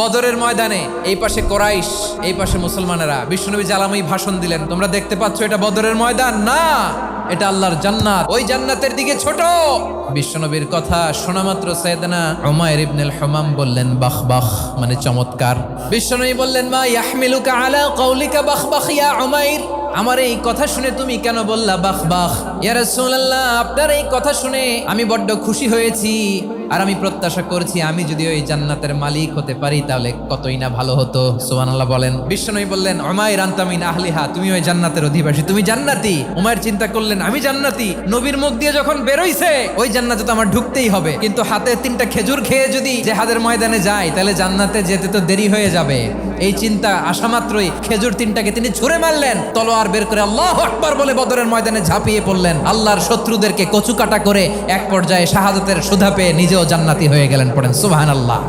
বদরের ময়দানে, এই পাশে কোরাইশ, এই পাশে মুসলমানেরা। বিষ্ণুনবী জালামই ভাষণ দিলেন, তোমরা দেখতে পাচ্ছ এটা বদরের ময়দান? না, এটা আল্লাহর জান্নাত। ওই জান্নাতের দিকে ছোট। বিশ্বনবীর কথা শোনা মাত্র সৈয়দনা উমায়ের ইবনুল হামাম বললেন বাখ বাখ মানে চমৎকার। বিশ্বনবী বললেন, মা ইয়াহমিলুকা আলা কওলিকা বাখ বাখ ইয়া উমাইর। আমার এই কথা শুনে তুমি কেন বললা বাখ বাখ ইয়া রাসূলুল্লাহ, আপনার এই কথা শুনে আমি বড্ড খুশি হয়েছি। আর আমি প্রত্যাশা করছি আমি যদি ওই জান্নাতের মালিক হতে পারি, তাহলে কতই না ভালো হতো। সুবহানাল্লাহ বলেন। বিশ্বনবী বললেন, উমাইর আনতামিন আহলিহা তুমি ওই জান্নাতের অধিবাসী, তুমি জান্নাতি। উমাইর চিন্তা করলেন, আমি জান্নাতি। নবীর মুখ দিয়ে যখন বেরোইছে, ওই জান্নাতে তো আমার ঢুকতেই হবে। কিন্তু হাতে তিনটা খেজুর খেয়ে যদি জেহাদের ময়দানে যাই তাহলে জান্নাতে যেতে তো দেরি হয়ে যাবে। এই চিন্তা আসা মাত্রই খেজুর তিনটাকে তিনি ছুঁড়ে মারলেন। তলোয়ার বের করে আল্লাহ আকবার বলে বদরের ময়দানে ঝাঁপিয়ে পড়লেন। আল্লাহর শত্রুদেরকে কচুকাটা করে এক পর্যায়ে শাহাদতের সুধা পেয়ে নিজেও জান্নাতি হয়ে গেলেন পড়েন সুবহানাল্লাহ।